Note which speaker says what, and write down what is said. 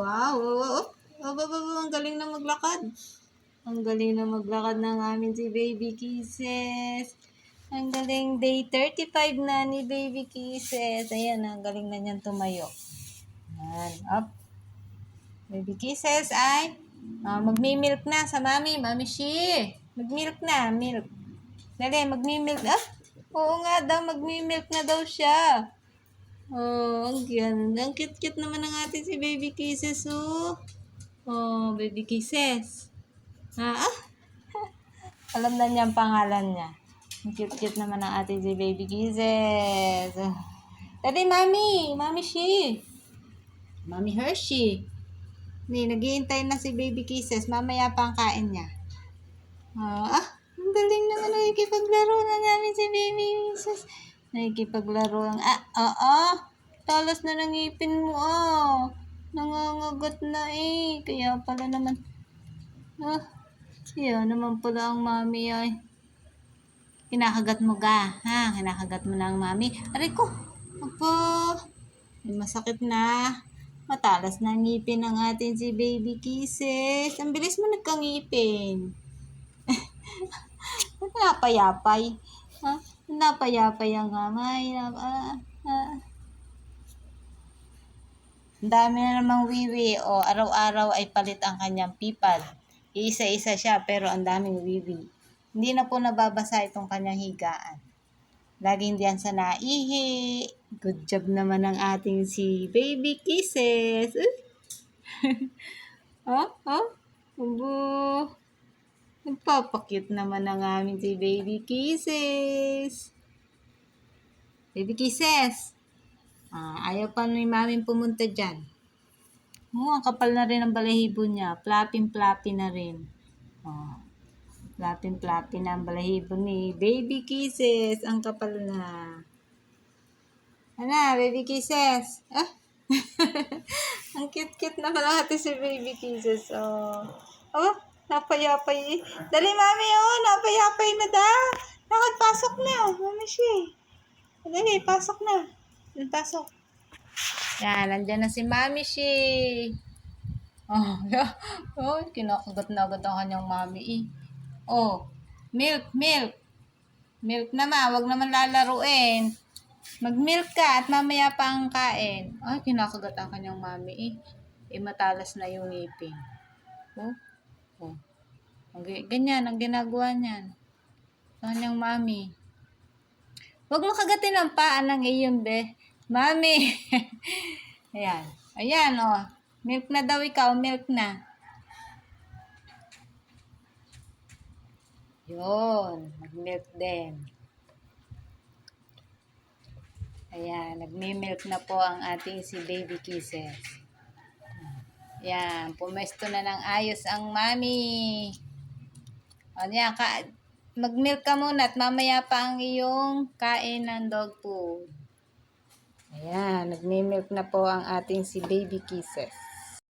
Speaker 1: Wow. Oh, oh, oh, ang galing na maglakad. Ang galing na maglakad ng amin si Baby Kisses. Ang galing. Day 35 na ni Baby Kisses. Ayan, ang galing na niyan tumayo. Ayan, up. Baby Kisses ay ah, magmi-milk na sa mami. Mami Shi. Mag-milk na, milk. Dali, magmi-milk. Ah, oo nga daw, magmi-milk na daw siya. Oh, ang ganda. Ang cute-cute naman ng ating si Baby Kisses, oh. Oh, Baby Kisses. Ha? Ah? Alam na niya ang pangalan niya. Ang cute-cute naman ng ating si Baby Kisses. Dali, Mami. Mami Shi. Mami Hershey. Ni, naghihintay na si Baby Kisses. Mamaya pa ang kain niya. Ah, ah, ang galing naman nakikipaglaro na namin si Baby Jesus. Nakikipaglaro ang, ah, ah, ah, talas na ng ngipin mo, ah. Nangangagat na eh. Kaya pala naman, ah, kaya naman pala ang mami ay. Kinakagat mo ga, ha? Kinakagat mo na ang mami. Aray ko, apa, may masakit na. Matalas na ngipin ng atin si Baby Kisses. Ang bilis mo nagkangipin. Napayapay? Ha? Napayapay ang kamay. Nap ah, ah. Dami na namang wiwi o araw-araw ay palit ang kanyang pipad. Iisa-isa siya pero ang daming wiwi. Hindi na po nababasa itong kanyang higaan. Laging diyan sa naihi. Good job naman ng ating si Baby Kisses. oh, oh. Ubo. Nagpapakit naman ng amin si Baby Kisses. Baby Kisses. Ah, ayaw pa ni mamin pumunta dyan. Oh, ang kapal na rin ang balahibo niya. Flapping-flappy na rin. Oh. Flapping-flappy na ang balahibo ni Baby Kisses. Ang kapal na. Ano, Baby Kisses? Ah? ang cute-cute na pala natin si Baby Kisses. Oh. Oh, napayapay. Dali, mami, oh, napayapay na da. Nakapasok na. Mami siya. Dali, pasok na. Pasok. Yan, nandyan na si Mami Shi. Oh, yeah. oh, kinakagat na agad ang kanyang mami eh. Oh, milk, milk. Milk naman, wag naman lalaruin. Mag-milk ka at mamaya pa ang kain. Ay, kinakagat ang kanyang mami eh. Eh, matalas na yung ngipin. Oh, oh. Gi- Ganyan, ang ginagawa niyan. Sa kanyang mami. Huwag mo kagatin ang paa ng iyon, be. Mami. Ayan. Ayan, oh. Milk na daw ikaw, milk na. Yun, mag-milk din. Ayan, nagmi-milk na po ang ating si Baby Kisses. Ayan, pumesto na ng ayos ang mami. O yan, ka mag-milk ka muna at mamaya pa ang iyong kain ng dog food. Ayan, nagmi-milk na po ang ating si Baby Kisses.